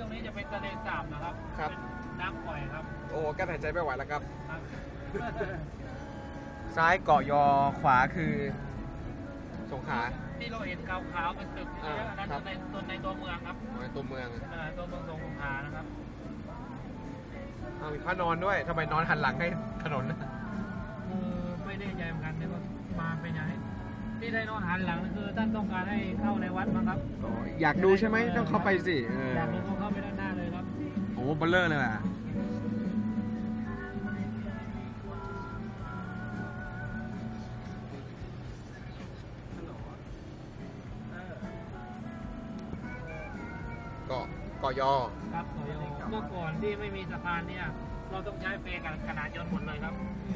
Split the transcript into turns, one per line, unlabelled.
ตรงนี้จะเป็นทะเลสาบนะครับ
ครับ
เป็นน้ำปล่อยครับ
โอ้กั้นหายใจไม่ไหวแล้วครับ
ครับ
ซ้ายเกาะยอขวาคือสงขลา
ที่เราเห็นขาวๆเป็นตึกเย
อ่า
อะๆอันนั้น
ครับ
ในตัวในตัวเมืองครับ
อ๋อในตัวเมือง
เอ่อตัวเมืองสงขลานะครับ
อ้าวมีพระนอนด้วยทำไมนอนหันหลังให้ถนน
เออไม่แน่ใจเหมือนกันที่ว่ามาเป็นยังไงที่ได้นอนหันหลังนี่คือท่านต้องการให้เข้าในวัดมั้งครับ
อยากดูใช่ไหมต้องเข้าไปสิเออ
อยาก
อ้เบลเลอร์เลยอะเกาะเกาะยอ
ครับขอยอเมื่อก่อนที่ไม่มีสะพานเนี่ย เราต้องใช้เฟกันขนาดยนต์หมดเลยครับ
ครับ